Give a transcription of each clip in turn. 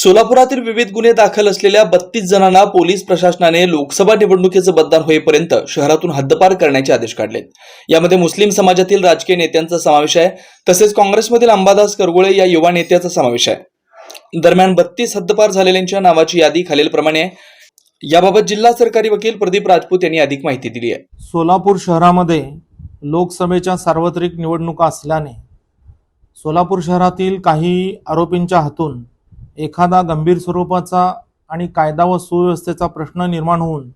सोलापुरातील विविध गुन्हे दाखल असलेल्या बत्तीस जणांना पोलीस प्रशासनाने लोकसभा निवडणुकीचं मतदान होईपर्यंत शहरातून हद्दपार करण्याचे आदेश काढले यामध्ये मुस्लिम समाजातील राजकीय नेत्यांचा समावेश आहे तसेच काँग्रेसमधील अंबादास करगुळे या युवा नेत्याचा समावेश आहे. दरम्यान बत्तीस हद्दपार झालेल्यांच्या नावाची यादी खालीलप्रमाणे आहे. याबाबत जिल्हा सरकारी वकील प्रदीप राजपूत यांनी अधिक माहिती दिली आहे. सोलापूर शहरामध्ये लोकसभेच्या सार्वत्रिक निवडणुका असल्याने सोलापूर शहरातील काही आरोपींच्या हातून एखादा गंभीर स्वरूपाचा आणि कायदा व सुव्यवस्थेचा प्रश्न निर्माण होऊन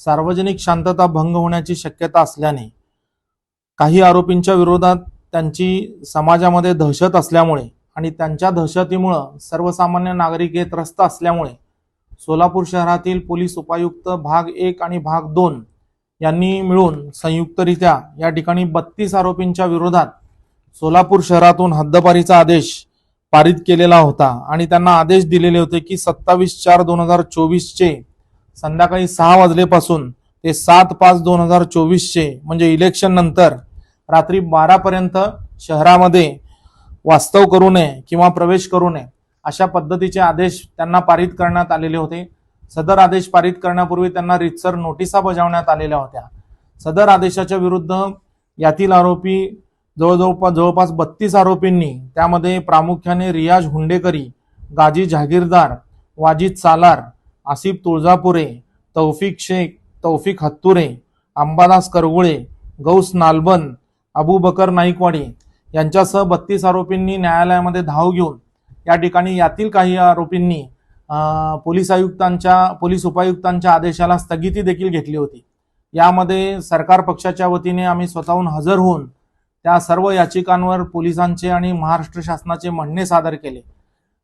सार्वजनिक शांतता भंग होण्याची शक्यता असल्याने काही आरोपींच्या विरोधात त्यांची समाजामध्ये दहशत असल्यामुळे आणि त्यांच्या दहशतीमुळं सर्वसामान्य नागरिक हे त्रस्त असल्यामुळे सोलापूर शहरातील पोलीस उपायुक्त भाग एक आणि भाग दोन यांनी मिळून संयुक्तरित्या या ठिकाणी बत्तीस आरोपींच्या विरोधात सोलापूर शहरातून हद्दपारीचा आदेश पारित केलेला होता. आणि त्यांना आदेश दिलेले होते की सत्तावीस चार दोन हजार चोवीसचे संध्याकाळी सहा वाजलेपासून ते सात पाच दोन हजार चोवीसचे म्हणजे इलेक्शन नंतर रात्री बारापर्यंत शहरामध्ये वास्तव करू नये किंवा प्रवेश करू नये अशा पद्धतीचे आदेश त्यांना पारित करण्यात आलेले होते. सदर आदेश पारित करण्यापूर्वी त्यांना रितसर नोटिसा बजावण्यात आलेल्या होत्या. सदर आदेशाच्या विरुद्ध यातील आरोपी जवळजवळ जवळपास बत्तीस आरोपींनी त्यामध्ये प्रामुख्याने रियाज हुंडेकरी गाजी जहागीरदार वाजिद सालार आसिफ तुळजापुरे तौफिक शेख तौफिक हत्तुरे अंबादास करगुळे गौस नालबन अबू बकर नाईकवाडी यांच्यासह बत्तीस आरोपींनी न्यायालयामध्ये धाव घेऊन या ठिकाणी यातील काही आरोपींनी पोलीस आयुक्तांच्या पोलीस उपायुक्तांच्या आदेशाला स्थगिती देखील घेतली होती. यामध्ये सरकार पक्षाच्या वतीने आम्ही स्वतःहून हजर होऊन त्या सर्व याचिकांवर पोलिसांचे आणि महाराष्ट्र शासनाचे म्हणणे सादर केले.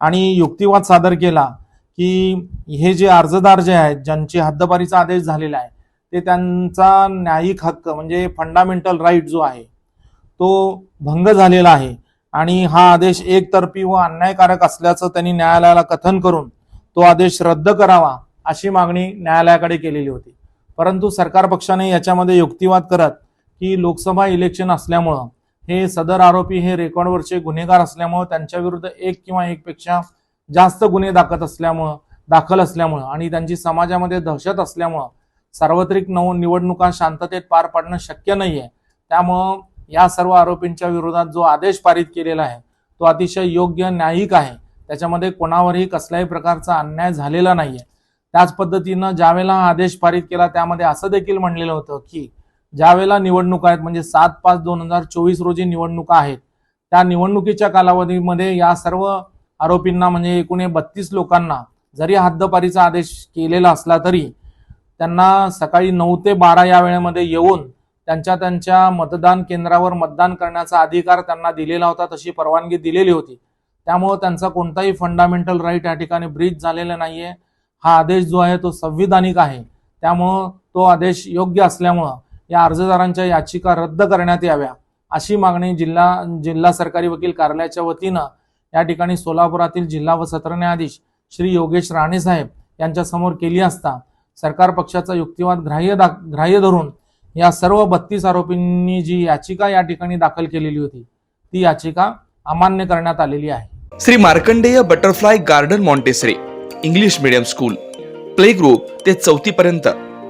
आणि युक्तिवाद सादर केला की हे जे अर्जदार जे आहेत ज्यांची हद्दपारीचा आदेश झालेला आहे ते त्यांचा न्यायिक हक्क म्हणजे फंडामेंटल राईट जो आहे तो भंग झालेला आहे. आणि हा आदेश एकतर्फी व अन्यायकारक असल्याचं त्यांनी न्यायालयाला कथन करून तो आदेश रद्द करावा अशी मागणी न्यायालयाकडे केलेली होती. परंतु सरकार पक्षाने याच्यामध्ये युक्तिवाद करत की लोकसभा इलेक्शन असल्यामुळं हे सदर आरोपी हे रेकॉर्डवरचे गुन्हेगार असल्यामुळं त्यांच्या विरुद्ध एक किंवा एकपेक्षा जास्त गुन्हे दाखल असल्यामुळं दाखल असल्यामुळं आणि त्यांची समाजामध्ये दहशत असल्यामुळं सार्वत्रिक नव निवडणुका शांततेत पार पाडणं शक्य नाही आहे त्यामुळं या सर्व आरोपींच्या विरोधात जो आदेश पारित केलेला आहे तो अतिशय योग्य न्यायिक आहे. त्याच्यामध्ये कोणावरही कसल्याही प्रकारचा अन्याय झालेला नाही आहे त्याच पद्धतीनं ज्यावेळेला हा आदेश पारित केला त्यामध्ये असं देखील म्हणलेलं होतं की ज्यावेळेला निवडणुका आहेत म्हणजे सात पाच दोन हजार चोवीस रोजी निवडणुका आहेत त्या निवडणुकीच्या कालावधीमध्ये या सर्व आरोपींना म्हणजे एकूण बत्तीस लोकांना जरी हद्दपारीचा आदेश केलेला असला तरी त्यांना सकाळी नऊ ते बारा या वेळेमध्ये येऊन त्यांच्या त्यांच्या मतदान केंद्रावर मतदान करण्याचा अधिकार त्यांना दिलेला होता तशी परवानगी दिलेली होती. त्यामुळं त्यांचा कोणताही फंडामेंटल राईट या ठिकाणी ब्रीच झालेला नाहीये. हा आदेश जो आहे तो संविधानिक आहे. त्यामुळं तो आदेश योग्य असल्यामुळं या अर्जदारांच्या याचिका रद्द करण्यात याव्या अशी मागणी जिल्हा जिल्हा सरकारी वकील कार्यालयाच्या वतीनं या ठिकाणी सोलापुरातील जिल्हा व सत्र न्यायाधीश श्री योगेश राणे साहेब यांच्या समोर केली असता सरकार पक्षाचा युक्तिवाद ग्राह्य दा ग्राह्य धरून या सर्व बत्तीस आरोपींनी जी याचिका या ठिकाणी दाखल केलेली होती ती याचिका अमान्य करण्यात आलेली आहे. Shri Markandey butterfly garden Montessori English medium school play group ते चौथी पर्यंत